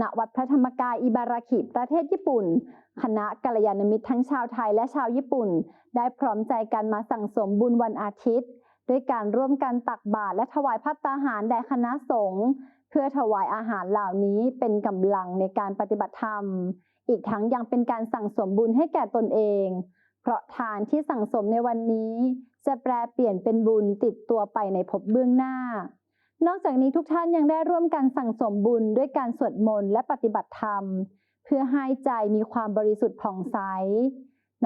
ณวัดพระธรรมกายอิบาราคิประเทศญี่ปุ่น คณะกัลยาณมิตรทั้งชาวไทยและชาวญี่ปุ่น ได้พร้อมใจกันมาสั่งสมบุญวันอาทิตย์ ด้วยการร่วมกันตักบาตรและถวายพัตตาหารแด่คณะสงฆ์เพื่อถวายอาหารเหล่านี้เป็นกำลังในการปฏิบัติธรรม อีกทั้งยังเป็นการสั่งสมบุญให้แก่ตนเอง เพราะทานที่สั่งสมในวันนี้ จะแปลเปลี่ยนเป็นบุญติดตัวไปในภพเบื้องหน้า นอกจากนี้ทุกท่านยังได้ร่วมกันสั่งสมบุญด้วยการสวดมนต์และปฏิบัติธรรม เพื่อให้ใจมีความบริสุทธิ์ผ่องใส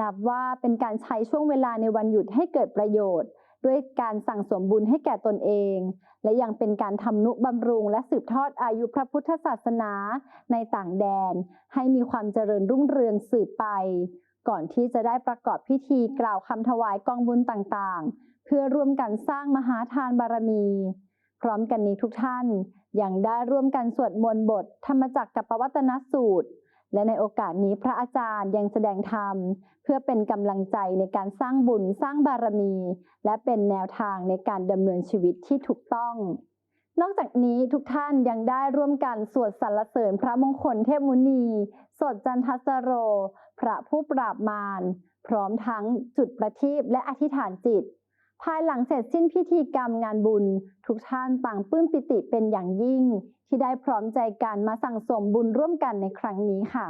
นับว่าเป็นการใช้ช่วงเวลาในวันหยุดให้เกิดประโยชน์ ด้วยการสั่งสมบุญให้แก่ตนเอง และยังเป็นการทำนุบำรุงและสืบทอดอายุพระพุทธศาสนาในต่างแดน ให้มีความเจริญรุ่งเรืองสืบไป ก่อนที่จะได้ประกอบพิธีกล่าวคำถวายกองบุญต่างๆ เพื่อร่วมกันสร้างมหาทานบารมี ร้อมกันนี้ทุกท่านยังได้ร่วมกันสวดมนต์บท ธรรมจักรกับปวัตนสูตร และในโอกาสนี้พระอาจารย์ยังแสดงธรรม เพื่อเป็นกำลังใจในการสร้างบุญสร้างบารมี และเป็นแนวทางในการดำเนินชีวิตที่ถูกต้อง นอกจากนี้ทุกท่านยังได้ร่วมกันสวดสรรเสริญพระมงคลเทพมุนี สดจันทสโร พระผู้ปราบมารพร้อมทั้งจุดประทีปและอธิษฐานจิต ภายหลังเสร็จสิ้นพิธีกรรมงานบุญ ทุกท่านต่างปลื้มปิติเป็นอย่างยิ่ง ที่ได้พร้อมใจกันมาสั่งสมบุญร่วมกันในครั้งนี้ค่ะ